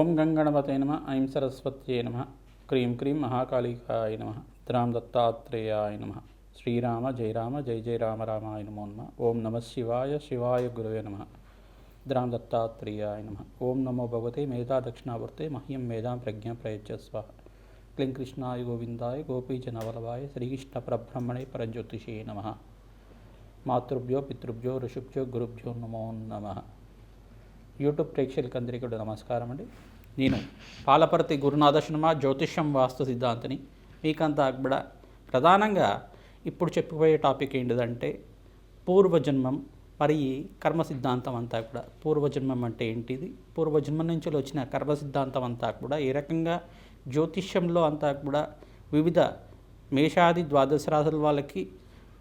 ఓం గంగణపతే నమ ఐం సరస్వత్యే నమ క్రీం క్రీం మహాకాళికాయ నమ ద్రాం దత్తాత్రేయాయ నమ శ్రీరామ జయ రామ జయ జయ రామ రామాయ నమో నమ ఓం నమ శివాయ శివాయ గురవే నమ ద్రాం దత్తాత్రేయాయ నమ ఓం నమో భగవతే మేధా దక్షిణావర్తే మహ్యం మేధాం ప్రజ్ఞ ప్రయచ్చస్వ క్లీం కృష్ణాయ గోవిందాయ గోపీజనవల్లభాయ శ్రీకృష్ణ పరబ్రహ్మణే పరజ్యోతిషే నమ. మాతృభ్యో పితృభ్యో ఋషుభ్యో గురుభ్యో నమో నమ. యూట్యూబ్ ప్రేక్షకులకు అందరికీ కూడా నమస్కారం అండి నేను పాలపర్తి గురునాథ శర్మ జ్యోతిష్యం వాస్తు సిద్ధాంతిని మీకంతా కూడా ప్రధానంగా ఇప్పుడు చెప్పిపోయే టాపిక్ ఏంటిదంటే పూర్వజన్మం మరి కర్మ సిద్ధాంతం అంతా కూడా. పూర్వజన్మం అంటే ఏంటిది? పూర్వజన్మం నుంచి వచ్చిన కర్మ సిద్ధాంతం అంతా కూడా ఏ రకంగా జ్యోతిష్యంలో అంతా కూడా వివిధ మేషాది ద్వాదశ రాశుల వాళ్ళకి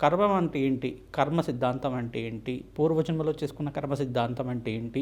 కర్మం అంటే ఏంటి? కర్మ సిద్ధాంతం అంటే ఏంటి? పూర్వజన్మలో చేసుకున్న కర్మ సిద్ధాంతం అంటే ఏంటి?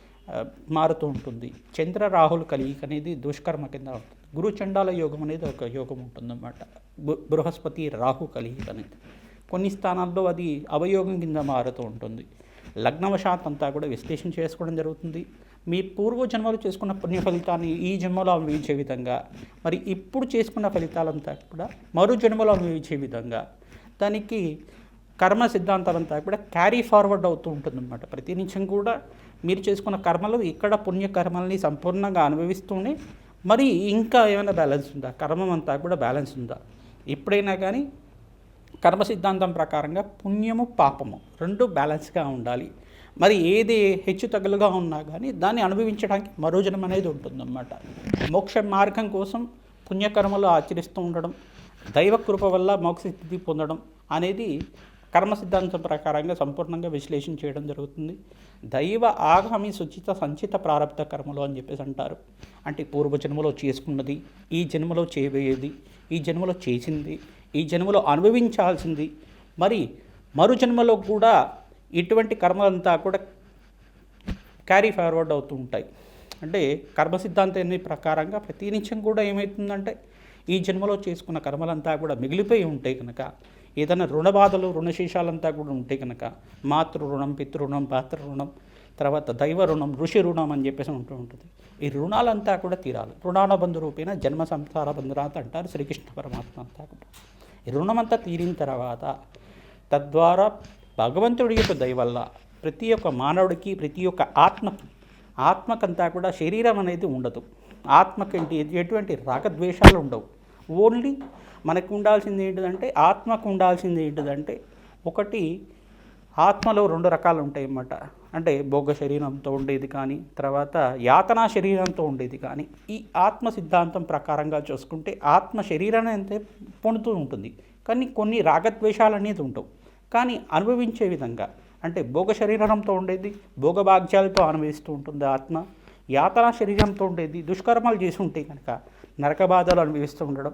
మారుతూ ఉంటుంది. చంద్ర రాహుల్ కలయిక అనేది దుష్కర్మ కింద ఉంటుంది. గురు చండాల యోగం అనేది ఒక యోగం ఉంటుందన్నమాట. బృహస్పతి రాహు కలయిక అనేది. కొన్ని స్థానాల్లో అది అవయోగం కింద మారుతూ ఉంటుంది. లగ్నవశాత్ అంతా కూడా విశ్లేషణ చేసుకోవడం జరుగుతుంది. మీ పూర్వజన్మలు చేసుకున్న పుణ్య ఫలితాన్ని ఈ జన్మలో అనుభవించే విధంగా మరి ఇప్పుడు చేసుకున్న ఫలితాలంతా కూడా మరో జన్మలో అనుభవించే విధంగా దానికి కర్మ సిద్ధాంతాలంతా కూడా క్యారీ ఫార్వర్డ్ అవుతూ ఉంటుందన్నమాట. ప్రతి నిమిషం కూడా మీరు చేసుకున్న కర్మలు ఇక్కడ పుణ్యకర్మల్ని సంపూర్ణంగా అనుభవిస్తూనే మరి ఇంకా ఏమైనా బ్యాలెన్స్ ఉందా? కర్మం అంతా కూడా బ్యాలెన్స్ ఉందా? ఎప్పుడైనా కానీ కర్మ సిద్ధాంతం ప్రకారంగా పుణ్యము పాపము రెండు బ్యాలెన్స్గా ఉండాలి. మరి ఏది హెచ్చు తగులుగా ఉన్నా కానీ దాన్ని అనుభవించడానికి మరో అనేది ఉంటుందన్నమాట. మోక్ష మార్గం కోసం పుణ్యకర్మలు ఆచరిస్తూ ఉండడం దైవ కృప వల్ల మోక్ష స్థితి పొందడం అనేది కర్మ సిద్ధాంతం ప్రకారంగా సంపూర్ణంగా విశ్లేషణ చేయడం జరుగుతుంది. దైవ ఆగామి సుచిత సంచిత ప్రారంభ కర్మలు అని చెప్పేసి అంటారు. అంటే పూర్వ జన్మలో చేసుకున్నది ఈ జన్మలో చేయబోయేది ఈ జన్మలో చేసింది ఈ జన్మలో అనుభవించాల్సింది. మరి మరు జన్మలో కూడా ఇటువంటి కర్మలంతా కూడా క్యారీ ఫార్వర్డ్ అవుతూ ఉంటాయి. అంటే కర్మ సిద్ధాంతం ప్రకారంగా ప్రతి నిత్యం కూడా ఏమవుతుందంటే ఈ జన్మలో చేసుకున్న కర్మలంతా కూడా మిగిలిపోయి ఉంటాయి కనుక ఏదైనా రుణ బాధలు రుణశేషాలంతా కూడా ఉంటే కనుక మాతృ రుణం పితృ పాత్ర రుణం తర్వాత దైవ రుణం ఋషి రుణం అని చెప్పేసి ఉంటూ ఉంటుంది. ఈ రుణాలంతా కూడా తీరాలి. రుణాల బంధు రూపేణ జన్మ సంసార బంధురాత అంటారు శ్రీకృష్ణ పరమాత్మ అంతా కూడా. ఈ రుణమంతా తీరిన తర్వాత తద్వారా భగవంతుడి యొక్క దయవల్ల ప్రతి ఒక్క మానవుడికి ప్రతి ఒక్క ఆత్మకి ఆత్మకంతా కూడా శరీరం అనేది ఉండదు. ఆత్మకి ఎటువంటి రాగద్వేషాలు ఉండవు. ఓన్లీ మనకు ఉండాల్సింది ఏంటిదంటే ఆత్మకు ఉండాల్సింది ఏంటిదంటే ఒకటి ఆత్మలో రెండు రకాలు ఉంటాయి అన్నమాట అంటే భోగ శరీరంతో ఉండేది కానీ తర్వాత యాతనా శరీరంతో ఉండేది కానీ ఈ ఆత్మ సిద్ధాంతం ప్రకారంగా చూసుకుంటే ఆత్మ శరీరాన్ని అంతే పొందుతూ ఉంటుంది. కానీ కొన్ని రాగద్వేషాలు అనేది ఉండవు. కానీ అనుభవించే విధంగా అంటే భోగ శరీరంతో ఉండేది భోగభాగ్యాలతో అనుభవిస్తూ ఉంటుంది ఆత్మ యాతనా శరీరంతో ఉండేది దుష్కర్మాలు చేసి ఉంటే కనుక నరక బాధలు అనుభవిస్తూ ఉండడం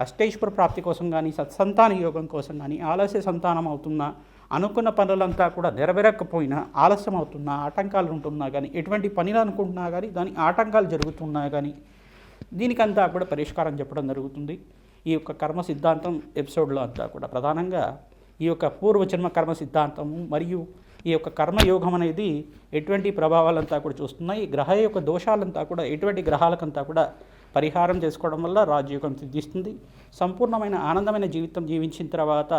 అష్టేశ్వర ప్రాప్తి కోసం కానీ సత్సంతాన యోగం కోసం కానీ ఆలస్య సంతానం అవుతున్నా అనుకున్న పనులంతా కూడా నెరవేరకపోయినా ఆలస్యం అవుతున్నా ఆటంకాలు ఉంటున్నా కానీ ఎటువంటి పనిలు అనుకుంటున్నా కానీ దాని ఆటంకాలు జరుగుతున్నా కానీ దీనికంతా కూడా పరిష్కారం చెప్పడం జరుగుతుంది. ఈ యొక్క కర్మ సిద్ధాంతం ఎపిసోడ్లో అంతా కూడా ప్రధానంగా ఈ యొక్క పూర్వజన్మ కర్మ సిద్ధాంతము మరియు ఈ యొక్క కర్మయోగం అనేది ఎటువంటి ప్రభావాలంతా కూడా చూస్తున్నాయి ఈ గ్రహ యొక్క దోషాలంతా కూడా ఎటువంటి గ్రహాలకంతా కూడా పరిహారం చేసుకోవడం వల్ల రాజయోగం సిద్ధిస్తుంది. సంపూర్ణమైన ఆనందమైన జీవితం జీవించిన తర్వాత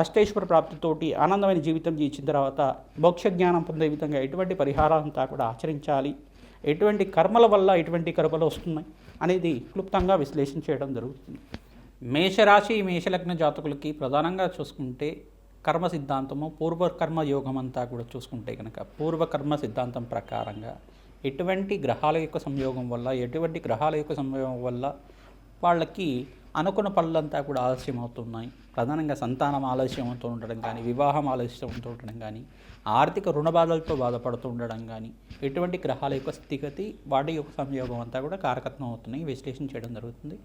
అష్టైశ్వర ప్రాప్తితోటి ఆనందమైన జీవితం జీవించిన తర్వాత మోక్ష జ్ఞానం పొందే విధంగా ఎటువంటి పరిహారాలంతా కూడా ఆచరించాలి. ఎటువంటి కర్మల వల్ల ఎటువంటి కర్మలు వస్తున్నాయి అనేది క్లుప్తంగా విశ్లేషణ చేయడం జరుగుతుంది. మేషరాశి మేషలగ్న జాతకులకి ప్రధానంగా చూసుకుంటే కర్మ సిద్ధాంతము పూర్వకర్మ యోగం అంతా కూడా చూసుకుంటే కనుక పూర్వకర్మ సిద్ధాంతం ప్రకారంగా ఎటువంటి గ్రహాల యొక్క సంయోగం వల్ల ఎటువంటి గ్రహాల యొక్క సంయోగం వల్ల వాళ్ళకి అనుకున్న పనులంతా కూడా ఆలస్యం అవుతున్నాయి. ప్రధానంగా సంతానం ఆలస్యం అవుతూ ఉండడం కానీ వివాహం ఆలస్యం అవుతూ ఉండడం కానీ ఆర్థిక రుణ బాధలతో బాధపడుతూ ఉండడం కానీ ఎటువంటి గ్రహాల యొక్క స్థితిగతి వాటి యొక్క సంయోగం అంతా కూడా కారకత్వం అవుతున్నాయి. విశ్లేషణ చేయడం జరుగుతుంది.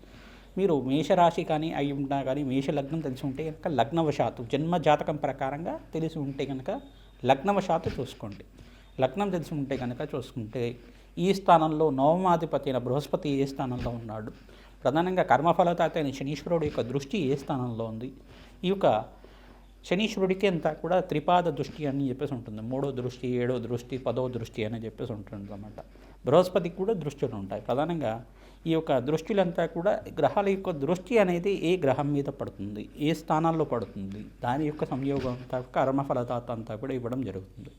మీరు మేషరాశి కానీ అయి ఉన్నా కానీ మేష లగ్నం తెలిసి ఉంటే కనుక లగ్నవశాత్తు జన్మ జాతకం ప్రకారంగా తెలిసి ఉంటే కనుక లగ్నవశాత్తు చూసుకోండి. లగ్నం తెలిసి ఉంటే కనుక చూసుకుంటే ఈ స్థానంలో నవమాధిపతి అయిన బృహస్పతి ఏ స్థానంలో ఉన్నాడు? ప్రధానంగా కర్మఫలతాత అయిన శనీశ్వరుడు యొక్క దృష్టి ఏ స్థానంలో ఉంది? ఈ యొక్క శనీశ్వరుడికి అంతా కూడా త్రిపాద దృష్టి అని చెప్పేసి ఉంటుంది. మూడో దృష్టి ఏడో దృష్టి పదో దృష్టి అని చెప్పేసి ఉంటుంది అన్నమాట. బృహస్పతికి కూడా దృష్టిలు ఉంటాయి. ప్రధానంగా ఈ యొక్క దృష్టిలంతా కూడా గ్రహాల యొక్క దృష్టి అనేది ఏ గ్రహం మీద పడుతుంది? ఏ స్థానాల్లో పడుతుంది? దాని యొక్క సంయోగం అంతా కర్మఫలదాత అంతా కూడా ఇవ్వడం జరుగుతుంది.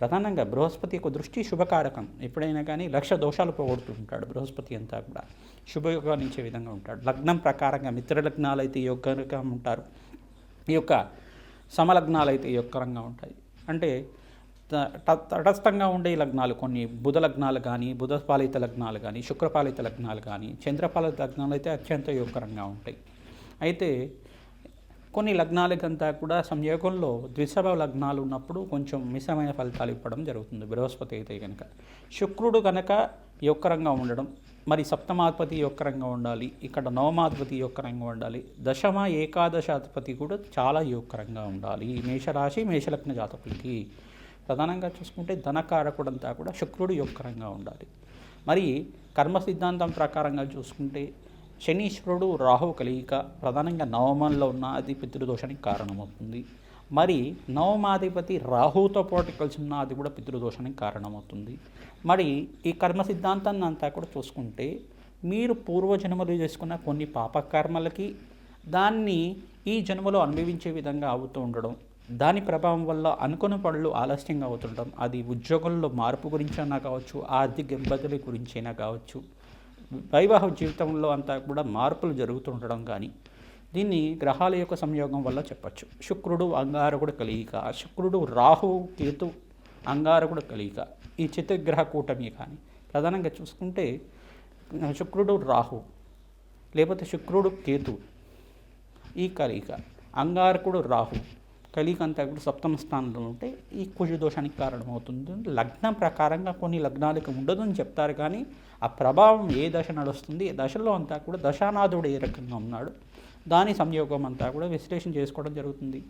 ప్రధానంగా బృహస్పతి యొక్క దృష్టి శుభకారకం. ఎప్పుడైనా కానీ లక్ష దోషాలు పోగొడుతుంటాడు బృహస్పతి అంతా కూడా. శుభయోగాన్ని ఇచ్చే విధంగా ఉంటాడు. లగ్నం ప్రకారంగా మిత్ర లగ్నాలు అయితే యోగంగా ఉంటారు. ఈ యొక్క సమలగ్నాలు అయితే యొక్కరంగా ఉంటాయి. అంటే త- తటస్థంగా ఉండే లగ్నాలు కొన్ని బుధ లగ్నాలు కానీ బుధపాలిత లగ్నాలు కానీ శుక్రపాలిత లగ్నాలు కానీ చంద్రపాలిత లగ్నాలు అయితే అత్యంత యోగకరంగా ఉంటాయి. అయితే కొన్ని లగ్నాలకంతా కూడా సంయోగంలో ద్విసభ లగ్నాలు ఉన్నప్పుడు కొంచెం మిశ్రమైన ఫలితాలు ఇవ్వడం జరుగుతుంది. బృహస్పతి అయితే కనుక శుక్రుడు కనుక యొక్కరంగా ఉండడం మరి సప్తమాధిపతి యొక్కరంగా ఉండాలి ఇక్కడ నవమాధిపతి యొక్కరంగా ఉండాలి దశమ ఏకాదశాధిపతి కూడా చాలా యొక్కరంగా ఉండాలి. ఈ మేషరాశి మేషలగ్న జాతకులకి ప్రధానంగా చూసుకుంటే ధనకారకుడంతా కూడా శుక్రుడు యొక్కరంగా ఉండాలి. మరి కర్మ సిద్ధాంతం ప్రకారంగా చూసుకుంటే శనీశ్వరుడు రాహు కలియిక ప్రధానంగా నవమంలో ఉన్న అది పితృదోషానికి కారణమవుతుంది. మరి నవమాధిపతి రాహుతో పాటు కలిసి ఉన్న అది కూడా పితృదోషానికి కారణమవుతుంది. మరి ఈ కర్మ సిద్ధాంతాన్ని అంతా కూడా చూసుకుంటే మీరు పూర్వజన్మలు చేసుకున్న కొన్ని పాపకర్మలకి దాన్ని ఈ జన్మలో అనుభవించే విధంగా అవుతూ ఉండడం దాని ప్రభావం వల్ల అనుకున్న పనులు ఆలస్యంగా అవుతుండడం అది ఉద్యోగంలో మార్పు గురించి అయినా కావచ్చు ఆర్థిక ఇబ్బందుల గురించి అయినా కావచ్చు వైవాహ జీవితంలో అంతా కూడా మార్పులు జరుగుతుండడం కానీ దీన్ని గ్రహాల యొక్క సంయోగం వల్ల చెప్పచ్చు. శుక్రుడు అంగారకుడు కలియిక శుక్రుడు రాహు కేతు అంగారకుడు కలియిక ఈ చిత్రగ్రహ కూటమి కానీ. ప్రధానంగా చూసుకుంటే శుక్రుడు రాహు లేకపోతే శుక్రుడు కేతు ఈ కలియిక అంగారకుడు రాహు కలికంతా అంతా కూడా సప్తమ స్థానంలో ఉంటే ఈ కుజ దోషానికి కారణమవుతుంది. లగ్నం ప్రకారంగా కొన్ని లగ్నాలకు ఉండదు అని చెప్తారు కానీ ఆ ప్రభావం ఏ దశ నడుస్తుంది? ఏ దశలో అంతా కూడా దశానాథుడు ఏ రకంగా ఉన్నాడు? దాని సంయోగం అంతా కూడా విశ్లేషణ చేసుకోవడం జరుగుతుంది.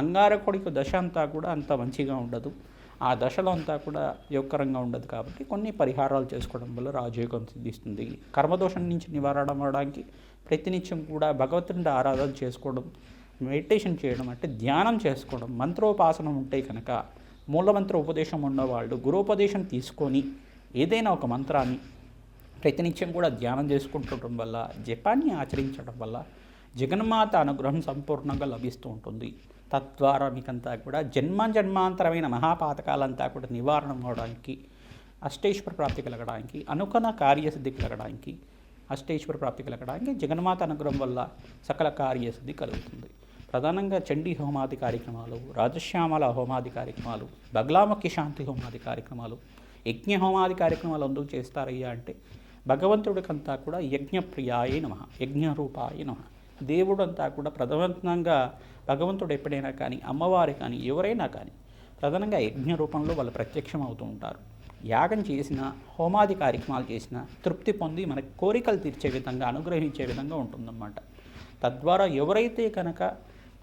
అంగారకుడికి దశ అంతా కూడా అంత మంచిగా ఉండదు. ఆ దశలో అంతా కూడా యోగకరంగా ఉండదు కాబట్టి కొన్ని పరిహారాలు చేసుకోవడం వల్ల రాజయోగం సిద్ధిస్తుంది. కర్మదోషం నుంచి నివారణ అవ్వడానికి ప్రతినిత్యం కూడా భగవంతుని ఆరాధన చేసుకోవడం మెడిటేషన్ చేయడం అంటే ధ్యానం చేసుకోవడం. మంత్రోపాసనం ఉంటే కనుక మూలమంత్ర ఉపదేశం ఉన్నవాళ్ళు గురోపదేశం తీసుకొని ఏదైనా ఒక మంత్రాన్ని ప్రతినిత్యం కూడా ధ్యానం చేసుకుంటుండటం వల్ల జపాన్ని ఆచరించడం వల్ల జగన్మాత అనుగ్రహం సంపూర్ణంగా లభిస్తూ ఉంటుంది. తద్వారా మీకంతా కూడా జన్మ జన్మాంతరమైన మహాపాతకాలంతా కూడా నివారణ అవడానికి అష్టేశ్వర ప్రాప్తి కలగడానికి అనుకన కార్యసిద్ధి కలగడానికి అష్టేశ్వర ప్రాప్తి కలగడానికి జగన్మాత అనుగ్రహం వల్ల సకల కార్యసిద్ధి కలుగుతుంది. ప్రధానంగా చండీ హోమాది కార్యక్రమాలు రాజశ్యామల హోమాది కార్యక్రమాలు బగ్లాముఖి శాంతి హోమాది కార్యక్రమాలు యజ్ఞ హోమాది కార్యక్రమాలు అందుకు చేస్తారయ్యా అంటే భగవంతుడికంతా కూడా యజ్ఞప్రియాయ నమ యజ్ఞరూపాయ నమ. దేవుడు అంతా కూడా ప్రధానంగా భగవంతుడు ఎప్పుడైనా కానీ అమ్మవారి కానీ ఎవరైనా కానీ ప్రధానంగా యజ్ఞ రూపంలో వాళ్ళు ప్రత్యక్షం అవుతూ ఉంటారు. యాగం చేసిన హోమాది కార్యక్రమాలు చేసిన తృప్తి పొంది మనకి కోరికలు తీర్చే విధంగా అనుగ్రహించే విధంగా ఉంటుందన్నమాట. తద్వారా ఎవరైతే కనుక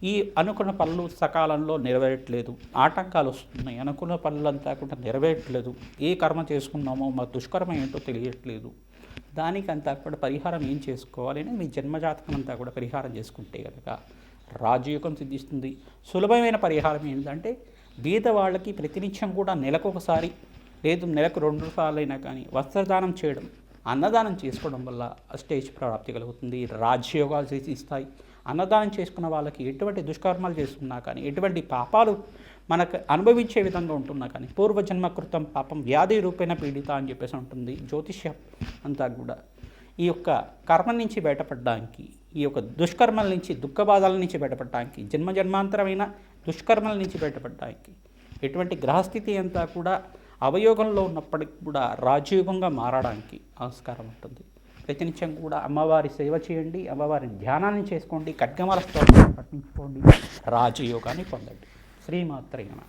ఈ అనుకున్న పనులు సకాలంలో నెరవేరట్లేదు. ఆటంకాలు వస్తున్నాయి. అనుకున్న పనులంతా కూడా నెరవేరట్లేదు. ఏ కర్మ చేసుకున్నామో మా దుష్కర్మ ఏంటో తెలియట్లేదు. దానికంతా కూడా పరిహారం ఏం చేసుకోవాలి మీ జన్మజాతకం అంతా కూడా పరిహారం చేసుకుంటే కనుక రాజయోగం సిద్ధిస్తుంది. సులభమైన పరిహారం ఏంటంటే బీద వాళ్ళకి ప్రతినిత్యం కూడా నెలకు ఒకసారి లేదు నెలకు రెండు సార్లైనా కానీ వస్త్రదానం చేయడం అన్నదానం చేసుకోవడం వల్ల స్టేజ్ ప్రాప్తి కలుగుతుంది. రాజయోగాలు సిద్ధిస్తాయి అన్నదానం చేసుకున్న వాళ్ళకి ఎటువంటి దుష్కర్మాలు చేస్తున్నా కానీ ఎటువంటి పాపాలు మనకు అనుభవించే విధంగా ఉంటున్నా కానీ పూర్వజన్మ కృతం పాపం వ్యాధి రూపేణ పీడిత అని చెప్పేసి ఉంటుంది జ్యోతిష్యం అంతా కూడా. ఈ యొక్క కర్మ నుంచి బయటపడడానికి ఈ యొక్క దుష్కర్మల నుంచి దుఃఖబాధల నుంచి బయటపడడానికి జన్మ జన్మాంతరమైన దుష్కర్మల నుంచి బయటపడడానికి ఎటువంటి గ్రహస్థితి అంతా కూడా అవయోగంలో ఉన్నప్పటికీ కూడా రాజయోగంగా మారడానికి ఆస్కారం ఉంటుంది. ప్రతినిత్యం కూడా అమ్మవారి సేవ చేయండి అమ్మవారి ధ్యానాన్ని చేసుకోండి ఖడ్గమల స్తోత్రాన్ని పట్టించుకోండి రాజయోగాన్ని పొందండి. శ్రీమాత్రేన